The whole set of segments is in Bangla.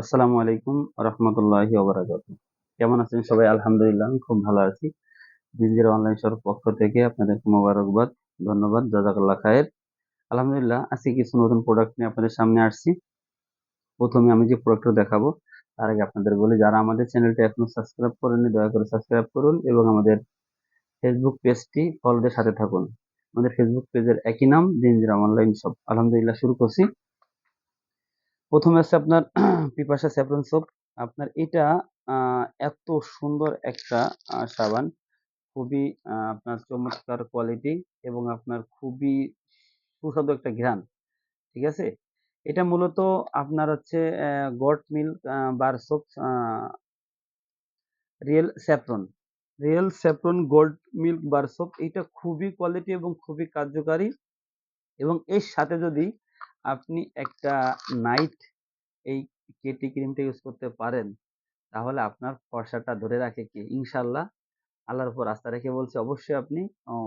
আসসালামু আলাইকুম রহমতুল্লাহি ওবরাকাত কেমন আছেন সবাই? আলহামদুলিল্লাহ, আমি খুব ভালো আছি। জিঞ্জির অনলাইন শোর পক্ষ থেকে আপনাদেরকে মোবারকবাদ, ধন্যবাদ, জাজাকাল্লাহ খায়ের। আলহামদুলিল্লাহ, আজকে কিছু নতুন প্রোডাক্ট নিয়ে আপনাদের সামনে আসছি। প্রথমে আমি যে প্রোডাক্টটা দেখাবো, তার আগে আপনাদের বলি, যারা আমাদের চ্যানেলটি এখনও সাবস্ক্রাইব করেননি, দয়া করে সাবস্ক্রাইব করুন এবং আমাদের ফেসবুক পেজটি ফলোদের সাথে থাকুন। আমাদের ফেসবুক পেজের একই নাম জিঞ্জিরা অনলাইন শপ আলহামদুলিল্লাহ, শুরু করছি। প্রথমে আছে আপনার পিপাসা স্যাফরন সোপ। আপনার এটা এত সুন্দর একটা সাবান। খুবই আপনার চমৎকার কোয়ালিটি এবং আপনার খুবই সুস্বাদু একটা ঘ্রাণ, ঠিক আছে? এটা মূলত আপনার হচ্ছে goat milk bar soap real saffron. Real saffron gold milk, bar soap, এটা খুবই কোয়ালিটি এবং খুবই কার্যকারী। এবং এর সাথে যদি আপনি একটা নাইট এই কেটি ক্রিমটা ইউজ করতে পারেন, তাহলে আপনার ফর্সাটা ধরে রাখে কি? ইনশাল্লাহ আল্লাহর উপর আস্থা রেখে বলছি, অবশ্যই আপনি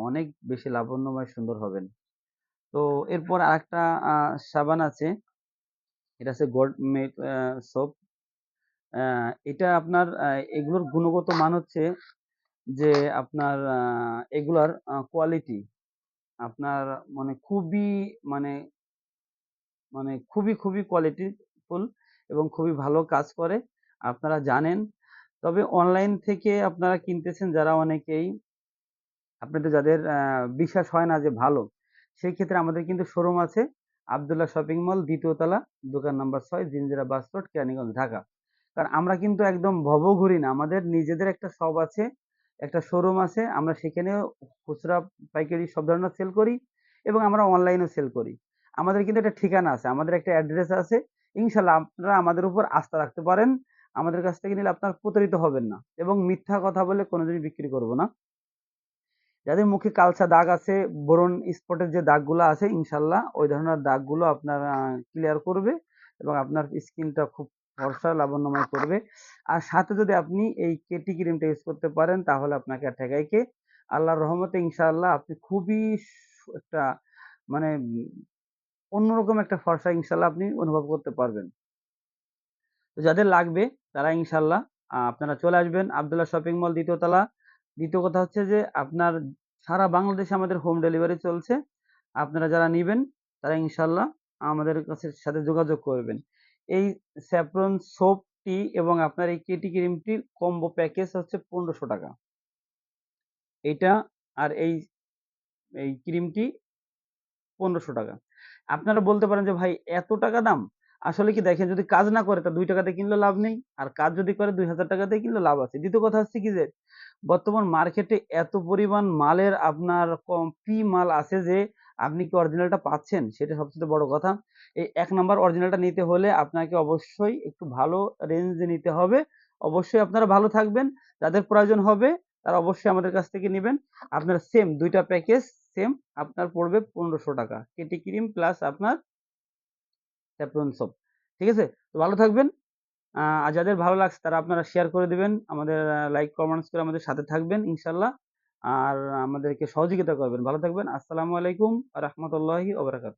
অনেক বেশি লাবণ্যময় সুন্দর হবেন। তো এরপর আরেকটা সাবান আছে, এটা আছে গোল্ড মেক সোপ এটা আপনার এগুলোর গুণগত মান হচ্ছে যে আপনার এগুলার কোয়ালিটি আপনার মানে খুবই মানে মানে খুবই খুবই কোয়ালিটিফুল এবং খুবই ভালো কাজ করে। আপনারা জানেন। তবে অনলাইন থেকে আপনারা কিনতেছেন যারা অনেকেই, আপনাদের যাদের বিশ্বাস হয় না যে ভালো, সেই ক্ষেত্রে আমাদের কিন্তু শোরুম আছে আবদুল্লাহ শপিং মল দ্বিতীয় তলা, দোকান নাম্বার ছয় জিঞ্জিরা বাস রোড কেরানীগঞ্জ, ঢাকা। কারণ আমরা কিন্তু একদম ভব ঘুরি না, আমাদের নিজেদের একটা শপ আছে, একটা শোরুম আছে, আমরা সেখানেও খুচরা পাইকারি সব ধরনের সেল করি এবং আমরা অনলাইনেও সেল করি। আমাদের কিন্তু একটা ঠিকানা আছে, আমাদের একটা অ্যাড্রেস আছে। ইনশাল্লাহ আপনারা আমাদের উপর আস্থা রাখতে পারেন। আমাদের কাছ থেকে নিলে আপনার প্রতারিত হবেন না এবং মিথ্যা কথা বলে কোনোদিনই বিক্রি করব না। যাদের মুখে কালচা দাগ আছে, বোরন স্পটের যে দাগগুলো আছে ইনশাল্লাহ ওই ধরনের দাগগুলো আপনার ক্লিয়ার করবে এবং আপনার স্কিনটা খুব ফর্সা লাবণ্যময় করবে। আর সাথে যদি আপনি এই কেটি ক্রিমটা ইউজ করতে পারেন, তাহলে আপনাকে ঠেকাইকে। আল্লাহর রহমতে ইনশাল্লাহ আপনি খুবই একটা মানে অন্যরকম একটা ফর্সা ইনশাল্লাহ আপনি অনুভব করতে পারবেন। তো যাদের লাগবে, তারা ইনশাল্লাহ আপনারা চলে আসবেন আবদুল্লাহ শপিং মল দ্বিতীয় তলা। দ্বিতীয় কথা হচ্ছে যে, আপনার সারা বাংলাদেশে আমাদের হোম ডেলিভারি চলছে। আপনারা যারা নেবেন, তারা ইনশাল্লাহ আমাদের কাছে সাথে যোগাযোগ করবেন। এই স্যাফরন সোপটি এবং আপনার এই কেটি ক্রিমটির কম্বো প্যাকেজ হচ্ছে পনেরোশো টাকা। এইটা আর এই এই ক্রিমটি পনেরোশো টাকা। আপনারা বলতে পারেন যে, ভাই, এত টাকা দাম? আসলে কি দেখেন, যদি কাজ না করে, তা দুই টাকাতে কিনলে লাভ নেই। আর কাজ যদি করে, দুই হাজার টাকাতে কিনলে লাভ আছে। দ্বিতীয় কথা হচ্ছে কি যে, বর্তমান মার্কেটে এত পরিমাণ মালের আপনার কপি মাল আছে যে, আপনি কি অরিজিনালটা পাচ্ছেন? সেটা সবচেয়ে বড় কথা। এই এক নাম্বার অরিজিনালটা নিতে হলে আপনাকে অবশ্যই একটু ভালো রেঞ্জে নিতে হবে। অবশ্যই আপনারা ভালো থাকবেন। যাদের প্রয়োজন হবে, তারা অবশ্যই আমাদের কাছ থেকে নেবেন। আপনার সেম দুইটা প্যাকেজ সেম আপনার পড়বে পনেরোশো টাকা। কেটি ক্রিম প্লাস আপনার স্যাপ্রন সোপ ঠিক আছে? তো ভালো থাকবেন। আর যাদের ভালো লাগছে তারা আপনারা শেয়ার করে দিবেন। আমাদের লাইক কমেন্টস করে আমাদের সাথে থাকবেন ইনশাল্লাহ আর আমাদেরকে সহযোগিতা করবেন। ভালো থাকবেন। আসসালামু আলাইকুম রহমতুল্লাহি ওবরাকাত